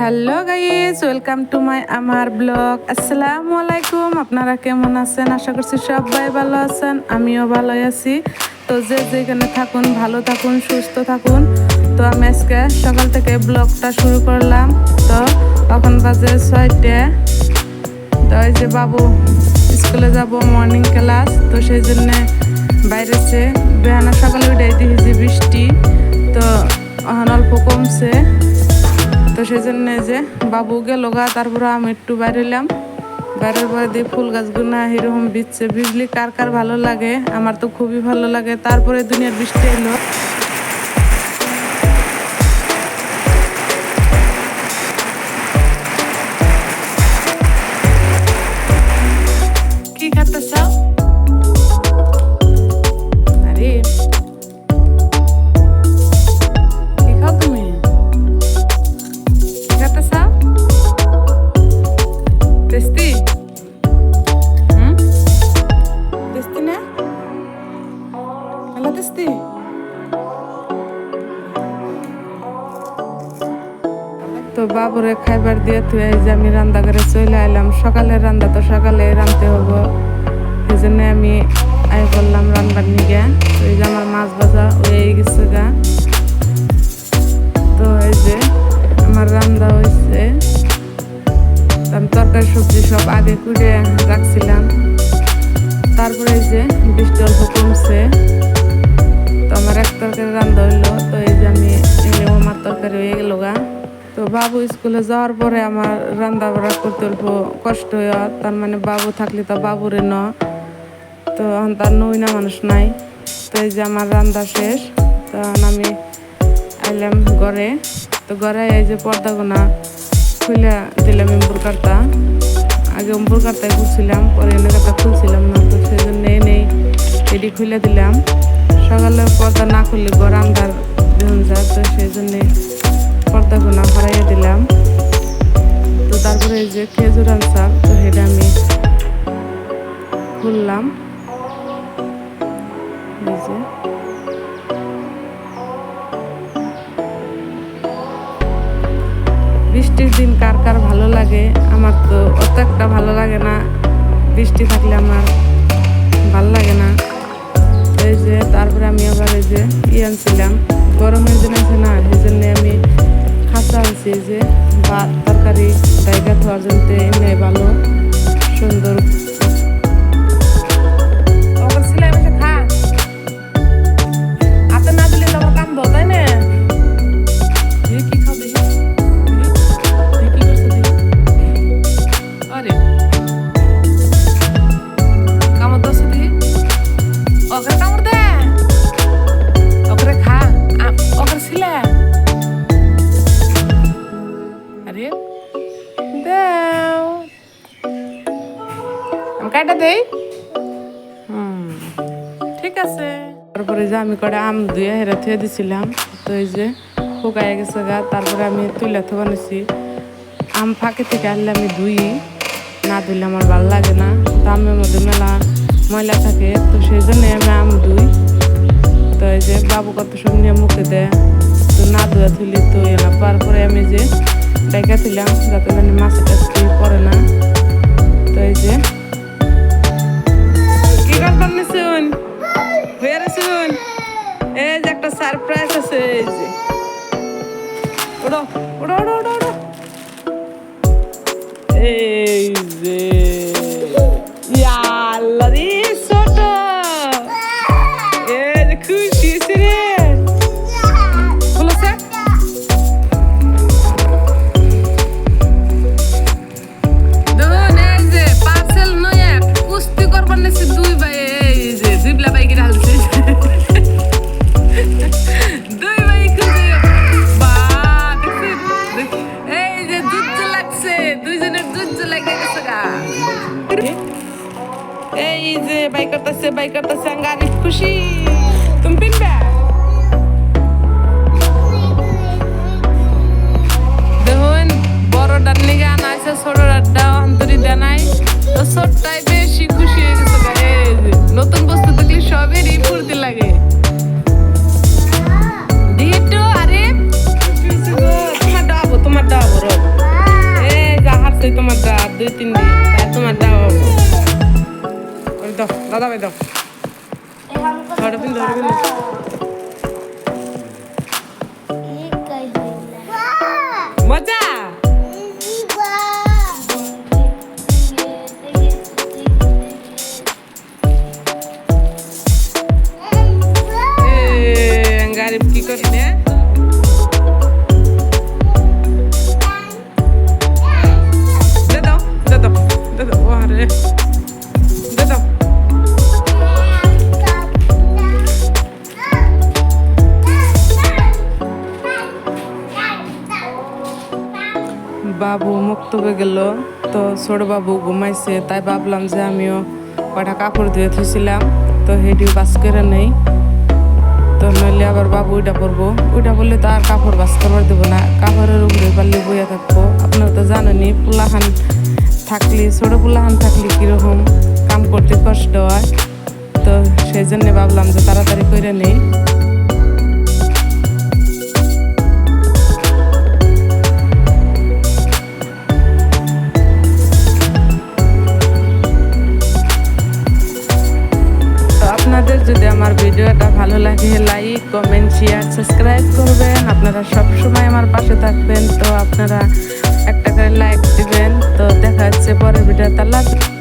Hello guys, welcome to my আমার blog. আসসালামু আলাইকুম, আপনারা কেমন আছেন? আশা করছি সবাই ভালো আছেন, আমিও ভালো আছি। তো যে যেখানে থাকুন, ভালো থাকুন, সুস্থ থাকুন। তো আমি আজকে সকাল থেকে ব্লগটা শুরু করলাম। তো এখন বাজে ছয়টে। তো এই যে বাবু স্কুলে যাব মর্নিং ক্লাস তো সেই জন্যে বাইরে সে বেহানা সকালে উঠে সেই জন্য যে বাবু গেল গা আমি একটু বাইরেলাম বাইরের পরে দিয়ে ফুল গাছগুলো এরকম বিচ্ছে। বিজলি কার কার ভালো লাগে? আমার তো খুবই ভালো লাগে। তারপরে দুনিয়ার বৃষ্টি এলো। কি খাতে চাও বাবুরে খাইবার দিয়ে তুই এই যে আমি রান্না করে চলে আইলাম। সকালে রান্না তো সকালে রাঁধতে হব। এই জন্য আমি আই করলাম রান্নার নিগে। ওই যে আমার মাছ ভাজা হয়ে গেছে গা। বাবু স্কুলে যাওয়ার পরে আমার রান্না বাড়া করতে অল্প কষ্ট হয় তার মানে বাবু থাকলে তো বাবুরে ন। তো তার নই না, মানুষ নাই। তো এই যে আমার রান্না শেষ তো এখন আমি আইলাম ঘরে। তো ঘরে এই যে পর্দা গোনা খুলে দিলাম এম্বুর কার্তা আগে অম্বুর কার্তায় খুলছিলাম, পরে এনে কার্তা খুলছিলাম না, তো সেই জন্য এনেই এটি খুলে দিলাম। সকালে পর্দা না খুললে আন্দার দেখুন যা তো সেই জন্যে পর্দা গোনা ভরাইয়ে দিলাম। তো তারপরে যে খেজুর আনসার, তো সেটা আমি খুললাম। বৃষ্টির দিন কার কার ভালো লাগে? আমার তো অত একটা ভালো লাগে না। বৃষ্টি থাকলে আমার ভালো লাগে না। এই যে, তারপরে আমি আবার এই যে ই আনছিলাম। গরমের দিন আছে না সেই জন্য আমি খাঁচা আনছি যে ভাত তরকারি জায়গা থাকার জন্য এমনি ভালো সুন্দর দেই। হুম ঠিক আছে। তারপরে যে আমি কটা আম ধুয়ে হেরা থুয়ে দিছিলাম তো এই যে শুকায় গেছে গা তারপরে আমি তুলে থে বানাইছি আম ফাঁকে থেকে আনলে আমি ধুই না ধুইলে আমার ভালো লাগে না। তো আমের মধ্যে মেলা ময়লা থাকে তো সেই জন্য আমি আম ধুই। তো এই যে বাবু কত সব নিয়ে মুখে দেয় তো না ধুয়ে থুলি তো এলাম তারপরে আমি যে ডাইকা ছিলাম যাতে মানে মাছ টাছ পরে না। তো এই যে একটা সারপ্রাইজ আছে এই যে। ওড়ো ওড়ো ওড়ো ওড়ো। এই ফুর্তি লাগে। তোমার দা দুই তিন দিন। তোমার দাও দাদা ভাই দাও। ধরো বিন্দু বাবু মুক্ত হয়ে গেল। তো ছোট বাবু ঘুমাইছে, তাই ভাবলাম যে আমিও কটা কাপড় ধুয়ে থুছিলাম তো হেডিও বাস করে নেই। তো নইলে আবার বাবু ওইটা পরবো। ওইটা বললে তো আর কাপড় বাস করবার দেবো না। কাপড়ের উপরে পারলে বইয়া থাকব। আপনারা তো জানেনি পোলাহান থাকলে, ছোট পোলাহান থাকলে কীরকম কাম করতে কষ্ট হয়। তো সেই জন্যে ভাবলাম যে তাড়াতাড়ি করে নেই। যদি আমার ভিডিওটা ভালো লাগে লাইক কমেন্ট শেয়ার সাবস্ক্রাইব করবেন। আপনারা সব সময় আমার পাশে থাকবেন। তো আপনারা একটা করে লাইক দিবেন। তো দেখা যাচ্ছে পরের ভিডিওতে। আল্লাহ।